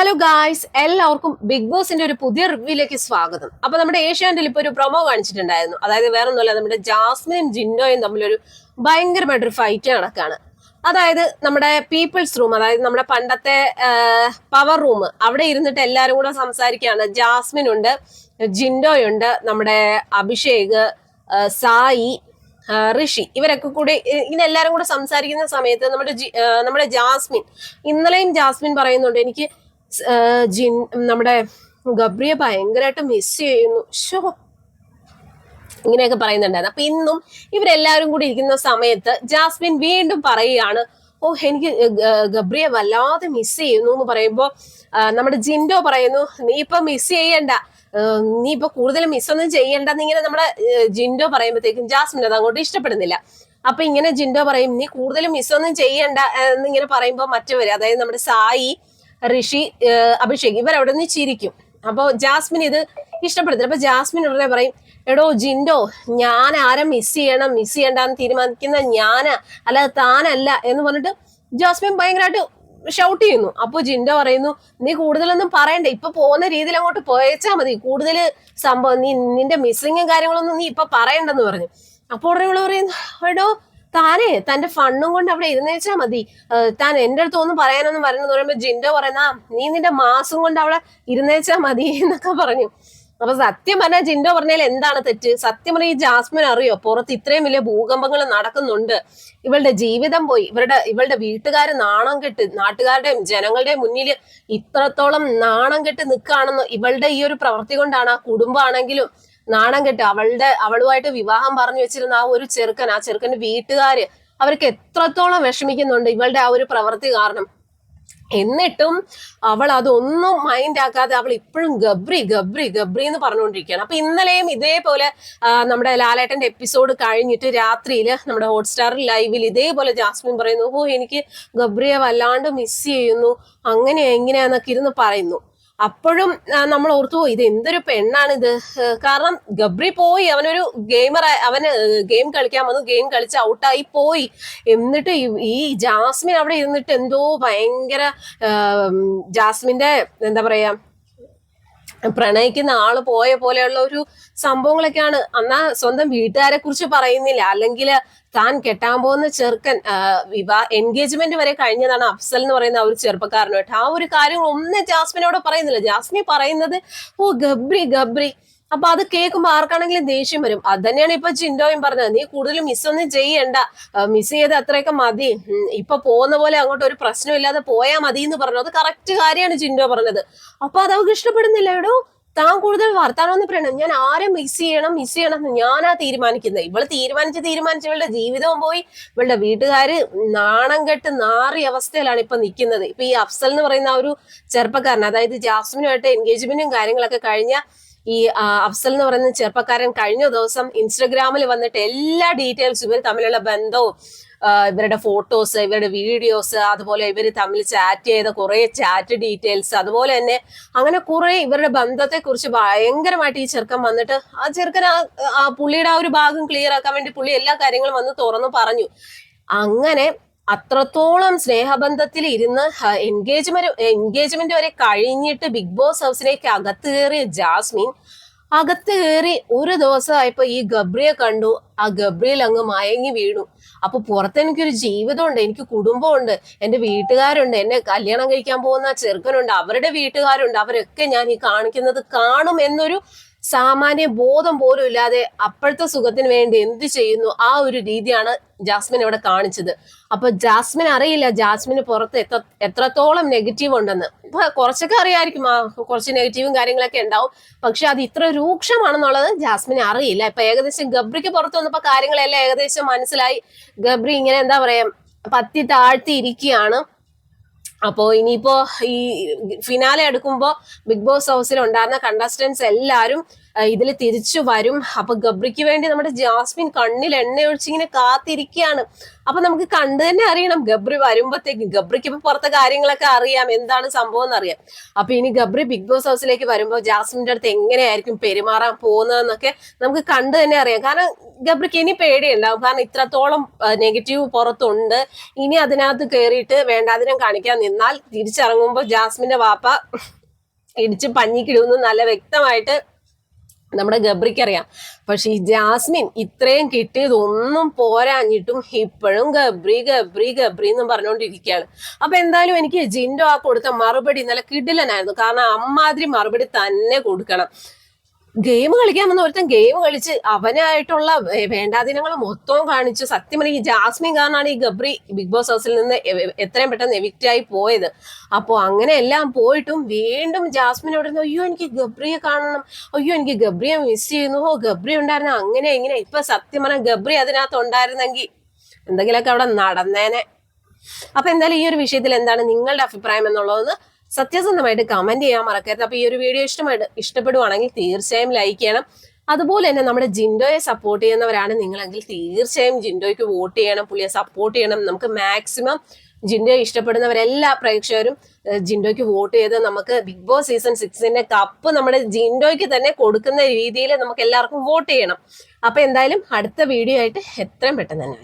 Hello guys എല്ലാവർക്കും big ബോസിന്റെ ഒരു പുതിയ റിവ്യൂയിലേക്ക് സ്വാഗതം. അപ്പൊ നമ്മുടെ ഏഷ്യാനെറ്റിൽ ഇപ്പൊ ഒരു പ്രൊമോ കാണിച്ചിട്ടുണ്ടായിരുന്നു. അതായത് വേറെ ഒന്നുമല്ല നമ്മുടെ ജാസ്മിനും ജിന്നോയും തമ്മിലൊരു ഭയങ്കരമായിട്ടൊരു ഫൈറ്റ് നടക്കാണ്. അതായത് നമ്മുടെ പീപ്പിൾസ് റൂം അതായത് നമ്മുടെ പണ്ടത്തെ പവർ റൂം അവിടെ ഇരുന്നിട്ട് എല്ലാവരും കൂടെ സംസാരിക്കുകയാണ്. ജാസ്മിൻ ഉണ്ട് ജിൻഡോയുണ്ട് നമ്മുടെ അഭിഷേക് സായി ഋഷി ഇവരൊക്കെ കൂടി എല്ലാവരും കൂടെ സംസാരിക്കുന്ന സമയത്ത് നമ്മുടെ നമ്മുടെ ജാസ്മിൻ ഇന്നലെയും ജാസ്മിൻ പറയുന്നുണ്ട് എനിക്ക് ജിൻ നമ്മുടെ ഗബ്രിയെ ഭയങ്കരമായിട്ട് മിസ് ചെയ്യുന്നു. ഷോ ഇങ്ങനെയൊക്കെ പറയുന്നുണ്ടായിരുന്നു. അപ്പൊ ഇന്നും ഇവരെല്ലാവരും കൂടി ഇരിക്കുന്ന സമയത്ത് ജാസ്മിൻ വീണ്ടും പറയുകയാണ് ഓ എനിക്ക് ഗബ്രിയെ വല്ലാതെ മിസ് ചെയ്യുന്നു എന്ന് പറയുമ്പോൾ നമ്മുടെ ജിൻഡോ പറയുന്നു നീ ഇപ്പൊ മിസ് ചെയ്യണ്ട. നീ ഇപ്പൊ കൂടുതൽ മിസ് ഒന്നും ചെയ്യണ്ടെന്ന് ഇങ്ങനെ നമ്മുടെ ജിൻഡോ പറയുമ്പോഴത്തേക്കും ജാസ്മിൻ അത് അങ്ങോട്ട് ഇഷ്ടപ്പെടുന്നില്ല. അപ്പൊ ഇങ്ങനെ ജിൻഡോ പറയും നീ കൂടുതൽ മിസ് ഒന്നും ചെയ്യണ്ട എന്നിങ്ങനെ പറയുമ്പോ മറ്റവര് അതായത് നമ്മുടെ സായി ഋഷി അഭിഷേക് ഇവരവിടെ നിന്ന് ചിരിക്കും. അപ്പോൾ ജാസ്മിൻ ഇത് ഇഷ്ടപ്പെടുത്തില്ല. അപ്പൊ ജാസ്മിൻ ഉടനെ പറയും എടോ ജിൻഡോ ഞാൻ ആരെ മിസ് ചെയ്യണം? മിസ് ചെയ്യണ്ടെന്ന് തീരുമാനിക്കുന്ന ഞാൻ അല്ലാതെ താനല്ല. എന്ന് പറഞ്ഞിട്ട് ജാസ്മിൻ ഭയങ്കരമായിട്ട് ഷൗട്ട് ചെയ്യുന്നു. അപ്പോൾ ജിൻഡോ പറയുന്നു നീ കൂടുതലൊന്നും പറയണ്ട. ഇപ്പൊ പോകുന്ന രീതിയിൽ അങ്ങോട്ട് പോയച്ചാ മതി. കൂടുതൽ സംഭവം നീ നിന്റെ മിസ്സിങ്ങും കാര്യങ്ങളൊന്നും നീ ഇപ്പൊ പറയണ്ടെന്ന് പറഞ്ഞു. അപ്പോൾ ഉടനെ പറയുന്നു എടോ താനേ തന്റെ ഫണ്ണും കൊണ്ട് അവിടെ ഇരുന്നേച്ചാ മതി. താൻ എന്റെ അടുത്ത് ഒന്നും പറയാനൊന്നും പറയുന്നത് പറയുമ്പോ ജിൻഡോ പറയുന്ന നീ നിന്റെ മാസം കൊണ്ട് അവിടെ ഇരുന്നേച്ചാ മതി എന്നൊക്കെ പറഞ്ഞു. അപ്പൊ സത്യം പറഞ്ഞാൽ ജിൻഡോ പറഞ്ഞാൽ എന്താണ് തെറ്റ്? സത്യം പറഞ്ഞാൽ ഈ ജാസ്മിൻ അറിയോ? പുറത്ത് ഇത്രയും വലിയ ഭൂകമ്പങ്ങൾ നടക്കുന്നുണ്ട്. ഇവളുടെ ജീവിതം പോയി. ഇവരുടെ ഇവളുടെ വീട്ടുകാർ നാണം കെട്ട് നാട്ടുകാരുടെയും ജനങ്ങളുടെയും മുന്നിൽ ഇത്രത്തോളം നാണം കെട്ട് നിൽക്കുകയാണെന്ന് ഇവളുടെ ഈ ഒരു പ്രവൃത്തി കൊണ്ടാണ് ആ കുടുംബമാണെങ്കിലും നാണം കെട്ട് അവളുടെ അവളുമായിട്ട് വിവാഹം പറഞ്ഞു വെച്ചിരുന്ന ആ ഒരു ചെറുക്കൻ ആ ചെറുക്കന്റെ വീട്ടുകാര് അവർക്ക് എത്രത്തോളം വിഷമിക്കുന്നുണ്ട് ഇവളുടെ ആ ഒരു പ്രവൃത്തി കാരണം. എന്നിട്ടും അവൾ അതൊന്നും മൈൻഡ് ആക്കാതെ അവൾ ഇപ്പോഴും ഗബ്രി ഗബ്രി ഗബ്രി എന്ന് പറഞ്ഞുകൊണ്ടിരിക്കുകയാണ്. അപ്പൊ ഇന്നലെയും ഇതേപോലെ നമ്മുടെ ലാലേട്ടന്റെ എപ്പിസോഡ് കഴിഞ്ഞിട്ട് രാത്രിയിൽ നമ്മുടെ ഹോട്ട്സ്റ്റാർ ലൈവിൽ ഇതേപോലെ ജാസ്മിൻ പറയുന്നു ഓ എനിക്ക് ഗബ്രിയെ വല്ലാണ്ട് മിസ് ചെയ്യുന്നു. അങ്ങനെ എങ്ങനെയാന്നൊക്കെ ഇരുന്ന് പറയുന്നു. അപ്പോഴും നമ്മൾ ഓർത്തു പോയി ഇത് എന്തൊരു പെണ്ണാണ് ഇത് കാരണം ഗബ്രി പോയി അവനൊരു ഗെയിമർ അവന് ഗെയിം കളിക്കാൻ വന്നു ഗെയിം കളിച്ച് ഔട്ടായി പോയി. എന്നിട്ട് ഈ- ജാസ്മിൻ അവിടെ ഇരുന്നിട്ട് എന്തോ ഭയങ്കര ജാസ്മിന്റെ എന്താ പറയാ പ്രണയിക്കുന്ന ആൾ പോയ പോലെയുള്ള ഒരു സംഭവങ്ങളൊക്കെയാണ്. എന്നാ സ്വന്തം വീട്ടുകാരെ കുറിച്ച് പറയുന്നില്ല. അല്ലെങ്കിൽ താൻ കെട്ടാൻ പോകുന്ന ചെറുക്കൻ വിവാഹ വിവാ എൻഗേജ്മെന്റ് വരെ കഴിഞ്ഞതാണ് അഫ്സൽ എന്ന് പറയുന്ന ആ ഒരു ചെറുപ്പക്കാരനുമായിട്ട്. ആ ഒരു കാര്യങ്ങൾ ഒന്നും ജാസ്മിനോട് പറയുന്നില്ല. ജാസ്മി പറയുന്നത് ഓ ഗബ്രി ഗബ്രി. അപ്പൊ അത് കേൾക്കുമ്പോൾ ആർക്കാണെങ്കിലും ദേഷ്യം വരും. അത് തന്നെയാണ് ഇപ്പൊ ചിൻഡോയും പറഞ്ഞത്. നീ കൂടുതൽ മിസ് ഒന്നും ചെയ്യണ്ട. മിസ് ചെയ്ത് അത്രയൊക്കെ മതി. ഇപ്പൊ പോകുന്ന പോലെ അങ്ങോട്ട് ഒരു പ്രശ്നമില്ലാതെ പോയാൽ മതി എന്ന് പറഞ്ഞു. അത് കറക്റ്റ് കാര്യമാണ് ചിൻഡോ പറഞ്ഞത്. അപ്പൊ അത് അവർക്ക് ഇഷ്ടപ്പെടുന്നില്ല. എടോ താൻ കൂടുതൽ വർത്താനം പറയണം ഞാൻ ആരെ മിസ് ചെയ്യണം മിസ് ചെയ്യണം എന്ന് ഞാനാ തീരുമാനിക്കുന്നത്. ഇവൾ തീരുമാനിച്ച് തീരുമാനിച്ച് ഇവളുടെ ജീവിതവും പോയി. ഇവളുടെ വീട്ടുകാര് നാണം കെട്ട് നാറിയ അവസ്ഥയിലാണ് ഇപ്പൊ നിൽക്കുന്നത്. ഇപ്പൊ ഈ അഫ്സൽ എന്ന് പറയുന്ന ആ ഒരു ചെറുപ്പക്കാരൻ അതായത് ജാസ്മിനുമായിട്ട് എൻഗേജ്മെന്റും കാര്യങ്ങളൊക്കെ കഴിഞ്ഞ ഈ അഫ്സൽ എന്ന് പറയുന്ന ചെറുപ്പക്കാരൻ കഴിഞ്ഞ ദിവസം ഇൻസ്റ്റഗ്രാമിൽ വന്നിട്ട് എല്ലാ ഡീറ്റെയിൽസും ഇവർ തമ്മിലുള്ള ബന്ധവും ഇവരുടെ ഫോട്ടോസ് ഇവരുടെ വീഡിയോസ് അതുപോലെ ഇവർ തമ്മിൽ ചാറ്റ് ചെയ്ത കുറേ ചാറ്റ് ഡീറ്റെയിൽസ് അതുപോലെ തന്നെ അങ്ങനെ കുറേ ഇവരുടെ ബന്ധത്തെ കുറിച്ച് ഭയങ്കരമായിട്ട് ഈ ചെറുക്കൻ വന്നിട്ട് ആ ചെറുക്കൻ ആ പുള്ളിയുടെ ആ ഒരു ഭാഗം ക്ലിയർ ആക്കാൻ വേണ്ടി പുള്ളി എല്ലാ കാര്യങ്ങളും വന്ന് തുറന്നു പറഞ്ഞു. അങ്ങനെ അത്രത്തോളം സ്നേഹബന്ധത്തിൽ ഇരുന്ന് എൻഗേജ്മെന്റ് എൻഗേജ്മെന്റ് വരെ കഴിഞ്ഞിട്ട് ബിഗ് ബോസ് ഹൗസിലേക്ക് അകത്ത് കയറിയ ജാസ്മിൻ അകത്ത് കയറി ഒരു ദിവസമായപ്പോ ഈ ഗബ്രിയെ കണ്ടു. ആ ഗബ്രിയിൽ അങ്ങ് മയങ്ങി വീണു. അപ്പൊ പുറത്ത് എനിക്കൊരു ജീവിതമുണ്ട് എനിക്ക് കുടുംബമുണ്ട് എന്റെ വീട്ടുകാരുണ്ട് എന്നെ കല്യാണം കഴിക്കാൻ പോകുന്ന ചെറുക്കനുണ്ട് അവരുടെ വീട്ടുകാരുണ്ട് അവരൊക്കെ ഞാൻ ഈ കാണിക്കുന്നത് കാണും എന്നൊരു സാമാന്യ ബോധം പോലും ഇല്ലാതെ അപ്പോഴത്തെ സുഖത്തിന് വേണ്ടി എന്ത് ചെയ്യുന്നു? ആ ഒരു രീതിയാണ് ജാസ്മിൻ ഇവിടെ കാണിച്ചത്. അപ്പൊ ജാസ്മിൻ അറിയില്ല ജാസ്മിന് പുറത്ത് എത്ര എത്രത്തോളം നെഗറ്റീവ് ഉണ്ടെന്ന്. ഇപ്പൊ കുറച്ചൊക്കെ അറിയായിരിക്കും. കുറച്ച് നെഗറ്റീവും കാര്യങ്ങളൊക്കെ ഉണ്ടാവും. പക്ഷെ അത് ഇത്ര രൂക്ഷമാണെന്നുള്ളത് ജാസ്മിൻ അറിയില്ല. ഇപ്പൊ ഏകദേശം ഗബ്രിക്ക് പുറത്ത് വന്നപ്പോ കാര്യങ്ങളെല്ലാം ഏകദേശം മനസ്സിലായി. ഗബ്രി ഇങ്ങനെ എന്താ പറയാ പത്തി താഴ്ത്തി ഇരിക്കുകയാണ്. അപ്പോ ഇനിയിപ്പോ ഈ ഫിനാലെ എടുക്കുമ്പോ ബിഗ് ബോസ് ഹൗസിൽ ഉണ്ടായിരുന്ന കണ്ടസ്റ്റൻസ് എല്ലാരും ഇതിൽ തിരിച്ചു വരും. അപ്പൊ ഗബ്രിക്ക് വേണ്ടി നമ്മുടെ ജാസ്മിൻ കണ്ണിൽ എണ്ണ ഒഴിച്ചിങ്ങനെ കാത്തിരിക്കുകയാണ്. അപ്പൊ നമുക്ക് കണ്ടു തന്നെ അറിയണം ഗബ്രി വരുമ്പോഴത്തേക്കും ഗബ്രിക്ക് ഇപ്പൊ പുറത്തെ കാര്യങ്ങളൊക്കെ അറിയാം. എന്താണ് സംഭവം എന്ന് അറിയാം അപ്പൊ ഇനി ഗബ്രി ബിഗ് ബോസ് ഹൗസിലേക്ക് വരുമ്പോൾ ജാസ്മിന്റെ അടുത്ത് എങ്ങനെയായിരിക്കും പെരുമാറാൻ പോകുന്നതെന്നൊക്കെ നമുക്ക് കണ്ടു തന്നെ അറിയാം. കാരണം ഗബ്രിക്ക് ഇനി പേടിയുണ്ടാവും. കാരണം ഇത്രത്തോളം നെഗറ്റീവ് പുറത്തുണ്ട്. ഇനി അതിനകത്ത് കയറിയിട്ട് വേണ്ടാതിനം കാണിക്കാൻ നിന്നാൽ തിരിച്ചിറങ്ങുമ്പോൾ ജാസ്മിന്റെ വാപ്പ ഇടിച്ച് പഞ്ഞിക്കിടുമെന്ന് നല്ല വ്യക്തമായിട്ട് നമ്മുടെ ഗബ്രിക്ക് അറിയാം. പക്ഷെ ഈ ജാസ്മിൻ ഇത്രയും കിട്ടിയത് ഒന്നും പോരാഞ്ഞിട്ടും ഇപ്പോഴും ഗബ്രി ഗബ്രി ഗബ്രി എന്നും പറഞ്ഞുകൊണ്ടിരിക്കുകയാണ് അപ്പൊ എന്തായാലും എനിക്ക് ജിൻഡോ ആ കൊടുത്ത മറുപടി ഇന്നലെ കിടിലനായിരുന്നു. കാരണം അമ്മാതിരി മറുപടി തന്നെ കൊടുക്കണം. ഗെയിം കളിക്കാൻ വന്ന ഒരുത്തൻ ഗെയിം കളിച്ച് അവനായിട്ടുള്ള വേണ്ടാദിനങ്ങൾ മൊത്തവും കാണിച്ചു സത്യം ഈ ജാസ്മിൻ കാരണമാണ് ഈ ഗബ്രി ബിഗ് ബോസ് ഹൗസിൽ നിന്ന് എത്രയും പെട്ടെന്ന് എവിക്റ്റ് ആയി പോയത്. അപ്പോൾ അങ്ങനെ എല്ലാം പോയിട്ടും വീണ്ടും ജാസ്മിനോട് നിന്ന് അയ്യോ എനിക്ക് ഗബ്രിയെ കാണണം. അയ്യോ എനിക്ക് ഗബ്രിയെ മിസ് ചെയ്യുന്നു. ഓ ഗബ്രി ഉണ്ടായിരുന്നു. അങ്ങനെ ഇങ്ങനെ. ഇപ്പൊ സത്യം പറഞ്ഞാൽ ഗബ്രി അതിനകത്ത് ഉണ്ടായിരുന്നെങ്കിൽ എന്തെങ്കിലുമൊക്കെ അവിടെ നടന്നേനെ. അപ്പൊ എന്തായാലും ഈ ഒരു വിഷയത്തിൽ എന്താണ് നിങ്ങളുടെ അഭിപ്രായം എന്നുള്ളതെന്ന് സത്യസന്ധമായിട്ട് കമന്റ് ചെയ്യാൻ മറക്കരുത്. അപ്പൊ ഈ ഒരു വീഡിയോ ഇഷ്ടമായിട്ട് ഇഷ്ടപ്പെടുവാണെങ്കിൽ തീർച്ചയായും ലൈക്ക് ചെയ്യണം. അതുപോലെ തന്നെ നമ്മുടെ ജിൻഡോയെ സപ്പോർട്ട് ചെയ്യുന്നവരാണ് നിങ്ങളെങ്കിൽ തീർച്ചയായും ജിൻഡോയ്ക്ക് വോട്ട് ചെയ്യണം പുള്ളിയെ സപ്പോർട്ട് ചെയ്യണം. നമുക്ക് മാക്സിമം ജിൻഡോയെ ഇഷ്ടപ്പെടുന്നവരെല്ലാ പ്രേക്ഷകരും ജിൻഡോയ്ക്ക് വോട്ട് ചെയ്ത് നമുക്ക് ബിഗ് ബോസ് സീസൺ സിക്സിന്റെ കപ്പ് നമ്മുടെ ജിൻഡോയ്ക്ക് തന്നെ കൊടുക്കുന്ന രീതിയിൽ നമുക്ക് എല്ലാവർക്കും വോട്ട് ചെയ്യണം. അപ്പൊ എന്തായാലും അടുത്ത വീഡിയോ ആയിട്ട് എത്രയും പെട്ടെന്ന് തന്നെ